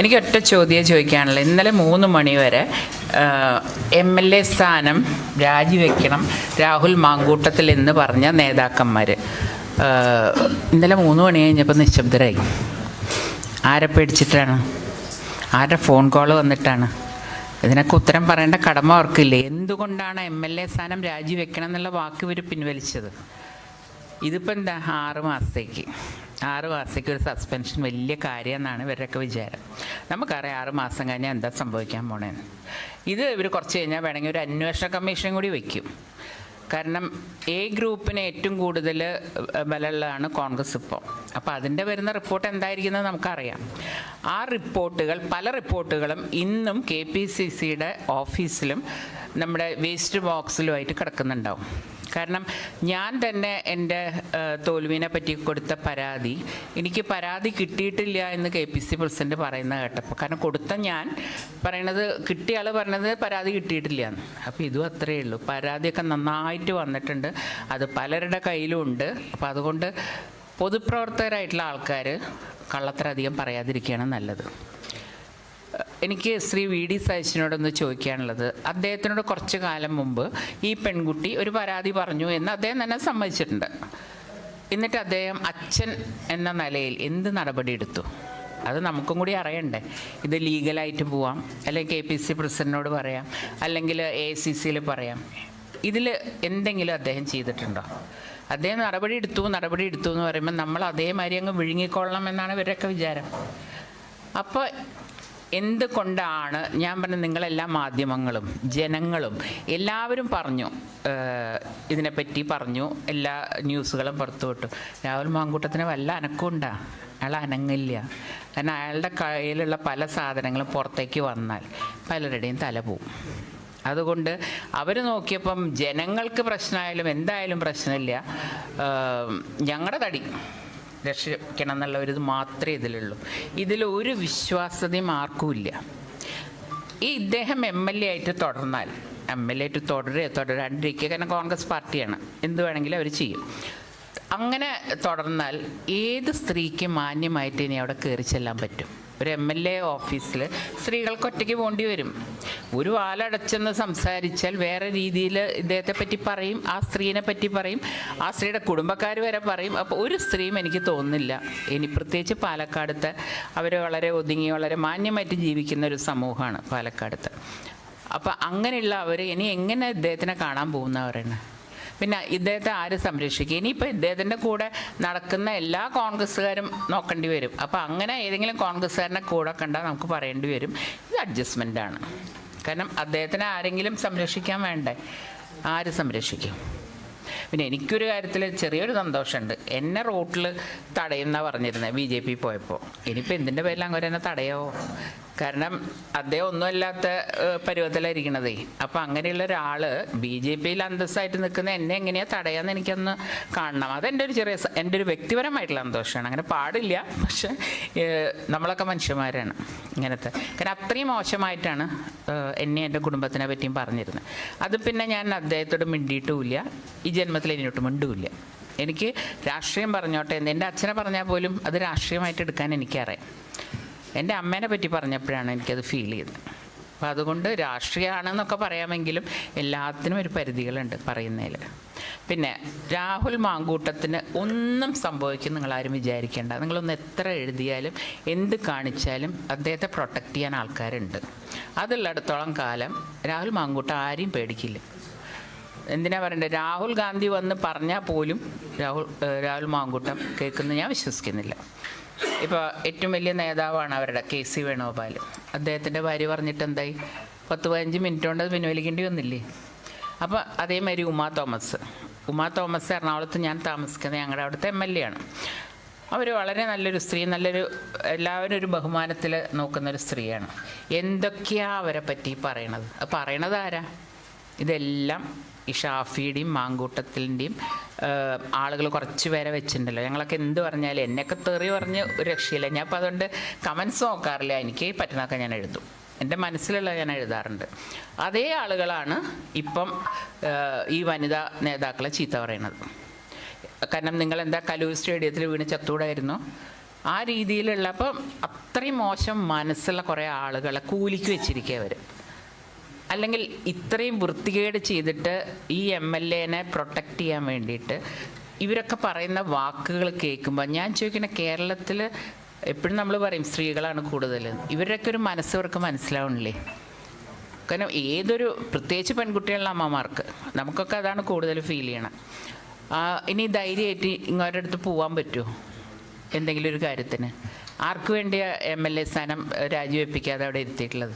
എനിക്ക് ഒറ്റ ചോദ്യം ചോദിക്കാനുള്ളത്. ഇന്നലെ മൂന്ന് മണിവരെ എം എൽ എ സ്ഥാനം രാജിവെക്കണം രാഹുൽ മാങ്കൂട്ടത്തിൽ എന്ന് പറഞ്ഞ നേതാക്കന്മാർ ഇന്നലെ മൂന്ന് മണി കഴിഞ്ഞപ്പോൾ നിശബ്ദരായി. ആരെ പേടിച്ചിട്ടാണ്? ആരുടെ ഫോൺ കോൾ വന്നിട്ടാണ്? ഇതിനൊക്കെ ഉത്തരം പറയേണ്ട കടമ അവർക്കില്ലേ? എന്തുകൊണ്ടാണ് എം എൽ എ സ്ഥാനം രാജിവെക്കണം എന്നുള്ള വാക്ക് ഇവർ പിൻവലിച്ചത്? ഇതിപ്പോൾ എന്താ? ആറ് മാസത്തേക്ക്. ആറ് മാസത്തേക്ക് ഒരു സസ്പെൻഷൻ വലിയ കാര്യമെന്നാണ് ഇവരുടെയൊക്കെ വിചാരം. നമുക്കറിയാം ആറ് മാസം കഴിഞ്ഞാൽ എന്താ സംഭവിക്കാൻ പോണേന്ന് ഇത് ഇവർ കുറച്ച് കഴിഞ്ഞാൽ വേണമെങ്കിൽ ഒരു അന്വേഷണ കമ്മീഷൻ കൂടി വയ്ക്കും കാരണം എ ഗ്രൂപ്പിന് ഏറ്റവും കൂടുതൽ ബലമുള്ളതാണ് കോൺഗ്രസ് ഇപ്പോൾ അപ്പോൾ അതിന്റെ വരുന്ന റിപ്പോർട്ട് എന്തായിരിക്കുന്നത് നമുക്കറിയാം. ആ റിപ്പോർട്ടുകൾ പല റിപ്പോർട്ടുകളും ഇന്നും കെ പി സി സിയുടെ ഓഫീസിലും നമ്മുടെ വേസ്റ്റ് ബോക്സിലുമായിട്ട് കിടക്കുന്നുണ്ടാവും. കാരണം ഞാൻ തന്നെ എന്റെ തോൽവിനെ പറ്റി കൊടുത്ത പരാതി എനിക്ക് പരാതി കിട്ടിയിട്ടില്ല എന്ന് കെ പി സി പ്രസിഡന്റ് പറയുന്ന കേട്ടപ്പോൾ. കാരണം കൊടുത്ത ഞാൻ പറയണത് കിട്ടിയ ആൾ പറഞ്ഞത് പരാതി കിട്ടിയിട്ടില്ല എന്ന്. അപ്പോൾ ഇതും അത്രയേ ഉള്ളൂ. പരാതിയൊക്കെ നന്നായിട്ട് വന്നിട്ടുണ്ട്. അത് പലരുടെ കയ്യിലും ഉണ്ട്. അപ്പോൾ അതുകൊണ്ട് പൊതുപ്രവർത്തകരായിട്ടുള്ള ആൾക്കാർ കള്ളത്തരധികം പറയാതിരിക്കുകയാണ് നല്ലത്. എനിക്ക് ശ്രീ വി ഡി സതീശനോടൊന്ന് ചോദിക്കാനുള്ളത്. അദ്ദേഹത്തിനോട് കുറച്ച് കാലം മുമ്പ് ഈ പെൺകുട്ടി ഒരു പരാതി പറഞ്ഞു എന്ന് അദ്ദേഹം തന്നെ സമ്മതിച്ചിട്ടുണ്ട്. എന്നിട്ട് അദ്ദേഹം അച്ഛൻ എന്ന നിലയിൽ എന്ത് നടപടി എടുത്തു? അത് നമുക്കും കൂടി അറിയണ്ടേ. ഇത് ലീഗലായിട്ട് പോവാം. അല്ലെങ്കിൽ കെ പി സി പ്രസിഡന്റിനോട് പറയാം. അല്ലെങ്കിൽ എ സി സിയിൽ പറയാം. ഇതിൽ എന്തെങ്കിലും അദ്ദേഹം ചെയ്തിട്ടുണ്ടോ? അദ്ദേഹം നടപടി എടുത്തു നടപടി എടുത്തു എന്ന് പറയുമ്പോൾ നമ്മൾ അതേമാതിരി അങ്ങ് വിഴുങ്ങിക്കൊള്ളണം എന്നാണ് ഇവരുടെയൊക്കെ വിചാരം. അപ്പോൾ എന്തുകൊണ്ടാണ് ഞാൻ പറഞ്ഞ നിങ്ങളെല്ലാ മാധ്യമങ്ങളും ജനങ്ങളും എല്ലാവരും പറഞ്ഞു ഇതിനെപ്പറ്റി പറഞ്ഞു എല്ലാ ന്യൂസുകളും പുറത്തു വിട്ടു. രാഹുൽ മാങ്കൂട്ടത്തിന് വല്ല അനക്കമുണ്ടാ അയാൾ അനങ്ങില്ല. കാരണം അയാളുടെ കയ്യിലുള്ള പല സാധനങ്ങളും പുറത്തേക്ക് വന്നാൽ പലരുടെയും തല പോവും. അതുകൊണ്ട് അവർ നോക്കിയപ്പം ജനങ്ങൾക്ക് പ്രശ്നമായാലും എന്തായാലും പ്രശ്നമില്ല. ഞങ്ങളുടെ തടി. രക്ഷിക്കണം എന്നുള്ള ഒരു മാത്രമേ ഇതിലുള്ളൂ. ഇതിൽ ഒരു വിശ്വാസ്യതയും ആർക്കുമില്ല. ഈ ഇദ്ദേഹം എം എൽ എ ആയിട്ട് തുടർന്നാൽ എം എൽ എ ആയിട്ട് തുടരുക തുടരാണ്ടിരിക്കുക കാരണം കോൺഗ്രസ് പാർട്ടിയാണ്. എന്ത് വേണമെങ്കിലും അവർ ചെയ്യും. അങ്ങനെ തുടർന്നാൽ ഏത് സ്ത്രീക്ക് മാന്യമായിട്ട് ഇനി അവിടെ കയറി ചെല്ലാൻ പറ്റും? ഒരു എം എൽ എ ഓഫീസിൽ സ്ത്രീകൾക്ക് ഒറ്റയ്ക്ക് പോകേണ്ടി വരും. ഒരു വാലടച്ചെന്ന് സംസാരിച്ചാൽ വേറെ രീതിയിൽ ഇദ്ദേഹത്തെ പറ്റി പറയും ആ സ്ത്രീനെ പറ്റി പറയും ആ സ്ത്രീയുടെ കുടുംബക്കാർ വരെ പറയും. അപ്പോൾ ഒരു സ്ത്രീയും എനിക്ക് തോന്നുന്നില്ല. ഇനി പ്രത്യേകിച്ച് പാലക്കാടത്തെ അവർ വളരെ ഒതുങ്ങി വളരെ മാന്യമായിട്ട് ജീവിക്കുന്ന ഒരു സമൂഹമാണ് പാലക്കാടത്ത്. അപ്പോൾ അങ്ങനെയുള്ള അവർ ഇനി എങ്ങനെ ഇദ്ദേഹത്തിനെ കാണാൻ പോകുന്നവരാണ് പിന്നെ ഇദ്ദേഹത്തെ ആര് സംരക്ഷിക്കും? ഇനിയിപ്പോൾ ഇദ്ദേഹത്തിന്റെ കൂടെ നടക്കുന്ന എല്ലാ കോൺഗ്രസ്സുകാരും നോക്കേണ്ടി വരും. അപ്പോൾ അങ്ങനെ ഏതെങ്കിലും കോൺഗ്രസ്സുകാരനെ കൂടെ കണ്ടാൽ നമുക്ക് പറയേണ്ടി വരും. ഇത് അഡ്ജസ്റ്റ്മെന്റാണ് കാരണം അദ്ദേഹത്തിനെ ആരെങ്കിലും സംരക്ഷിക്കാൻ വേണ്ടേ? ആര് സംരക്ഷിക്കും? പിന്നെ എനിക്കൊരു കാര്യത്തിൽ ചെറിയൊരു സന്തോഷമുണ്ട്. എന്നെ റോട്ടിൽ തടയുന്ന പറഞ്ഞിരുന്നത് ബി ജെ പി പോയപ്പോൾ ഇനിയിപ്പോൾ എന്തിന്റെ പേരിൽ അങ്ങനെ എന്നെ തടയാവോ? കാരണം അദ്ദേഹം ഒന്നുമല്ലാത്ത പരുവത്തിലായിരിക്കണതേ. അപ്പം അങ്ങനെയുള്ള ഒരാൾ ബി ജെ പിയിൽ അന്തസ്സായിട്ട് നിൽക്കുന്ന എന്നെ എങ്ങനെയാ തടയാന്ന് എനിക്കൊന്ന് കാണണം. അതെന്റെ ഒരു ചെറിയ എന്റെ ഒരു വ്യക്തിപരമായിട്ടുള്ള സന്തോഷമാണ്. അങ്ങനെ പാടില്ല പക്ഷെ നമ്മളൊക്കെ മനുഷ്യന്മാരാണ് ഇങ്ങനത്തെ. കാരണം അത്രയും മോശമായിട്ടാണ് എന്നെ എന്റെ കുടുംബത്തിനെ പറ്റിയും പറഞ്ഞിരുന്നത്. അത് പിന്നെ ഞാൻ അദ്ദേഹത്തോട് മിണ്ടിയിട്ടുമില്ല. ഈ ജന്മത്തിൽ ഇനിയോട്ട് മിണ്ടുമില്ല എനിക്ക് രാഷ്ട്രീയം പറഞ്ഞോട്ടെ എന്ന്. എന്റെ അച്ഛനെ പറഞ്ഞാൽ പോലും അത് രാഷ്ട്രീയമായിട്ട് എടുക്കാൻ എനിക്കറിയാം. എന്റെ അമ്മേനെ പറ്റി പറഞ്ഞപ്പോഴാണ് എനിക്കത് ഫീൽ ചെയ്തത്. അപ്പം അതുകൊണ്ട് രാഷ്ട്രീയമാണെന്നൊക്കെ പറയാമെങ്കിലും എല്ലാത്തിനും ഒരു പരിധികളുണ്ട് പറയുന്നതിൽ. പിന്നെ രാഹുൽ മാങ്കൂട്ടത്തിന് ഒന്നും സംഭവിക്കും നിങ്ങളാരും വിചാരിക്കേണ്ട. നിങ്ങളൊന്ന് എത്ര എഴുതിയാലും എന്ത് കാണിച്ചാലും അദ്ദേഹത്തെ പ്രൊട്ടക്റ്റ് ചെയ്യാൻ ആൾക്കാരുണ്ട്. അതുള്ളിടത്തോളം കാലം രാഹുൽ മാങ്കൂട്ടം ആരെയും പേടിക്കില്ല. എന്തിനാ പറയണ്ടത് രാഹുൽ ഗാന്ധി വന്ന് പറഞ്ഞാൽ പോലും രാഹുൽ രാഹുൽ മാങ്കൂട്ടം കേൾക്കുന്ന ഞാൻ വിശ്വസിക്കുന്നില്ല. ഇപ്പോൾ ഏറ്റവും വലിയ നേതാവാണ് അവരുടെ കെ സി വേണുഗോപാൽ അദ്ദേഹത്തിന്റെ ഭാര്യ പറഞ്ഞിട്ട് എന്തായി? പത്ത് പതിനഞ്ച് മിനിറ്റ് കൊണ്ട് പിൻവലിക്കേണ്ടി വന്നില്ലേ? അപ്പോൾ അതേമാതിരി ഉമാ തോമസ്. ഉമാ തോമസ് എറണാകുളത്ത് ഞാൻ താമസിക്കുന്നത് ഞങ്ങളുടെ അവിടുത്തെ എം എൽ എ ആണ്. അവർ വളരെ നല്ലൊരു സ്ത്രീ നല്ലൊരു എല്ലാവരും ഒരു ബഹുമാനത്തിൽ നോക്കുന്നൊരു സ്ത്രീയാണ്. എന്തൊക്കെയാണ് അവരെ പറ്റി പറയണത്? പറയണത് ആരാ? ഇതെല്ലാം ഈ ഷാഫിയുടെയും മാങ്കൂട്ടത്തിന്റെയും ആളുകൾ കുറച്ച് പേരെ വെച്ചിട്ടുണ്ടല്ലോ. ഞങ്ങളൊക്കെ എന്ത് പറഞ്ഞാലും എന്നെയൊക്കെ തെറി പറഞ്ഞ് ഒരു രക്ഷയില്ല. ഞാൻ അപ്പോൾ അതുകൊണ്ട് കമൻസ് നോക്കാറില്ല. എനിക്ക് പറ്റുന്നൊക്കെ ഞാൻ എഴുതും. എന്റെ മനസ്സിലുള്ള ഞാൻ എഴുതാറുണ്ട്. അതേ ആളുകളാണ് ഇപ്പം ഈ വനിതാ നേതാക്കളെ ചീത്ത പറയുന്നത്. കാരണം നിങ്ങൾ എന്താ കലൂർ സ്റ്റേഡിയത്തിൽ വീണ് ചത്തൂടായിരുന്നു? ആ രീതിയിലുള്ള അപ്പം അത്രയും മോശം മനസ്സുള്ള കുറേ ആളുകളെ കൂലിക്ക് വെച്ചിരിക്കുക അവർ അല്ലെങ്കിൽ ഇത്രയും വൃത്തികേട് ചെയ്തിട്ട് ഈ എം എൽ എനെ പ്രൊട്ടക്റ്റ് ചെയ്യാൻ വേണ്ടിയിട്ട് ഇവരൊക്കെ പറയുന്ന വാക്കുകൾ കേൾക്കുമ്പോൾ ഞാൻ ചോദിക്കുന്ന കേരളത്തിൽ എപ്പോഴും നമ്മൾ പറയും സ്ത്രീകളാണ് കൂടുതൽ. ഇവരുടെയൊക്കെ ഒരു മനസ്സവർക്ക് മനസ്സിലാവണില്ലേ? കാരണം ഏതൊരു പ്രത്യേകിച്ച് പെൺകുട്ടികളുടെ അമ്മമാർക്ക് നമുക്കൊക്കെ അതാണ് കൂടുതൽ ഫീൽ ചെയ്യണം. ഇനി ധൈര്യമായിട്ട് ഇങ്ങോട്ട് അടുത്ത് പോകാൻ പറ്റുമോ എന്തെങ്കിലും ഒരു കാര്യത്തിന്? ആർക്ക് വേണ്ടിയാണ് എം എൽ എ സ്ഥാനം രാജിവെപ്പിക്കാതെ അവിടെ ഇരുത്തിയിട്ടുള്ളത്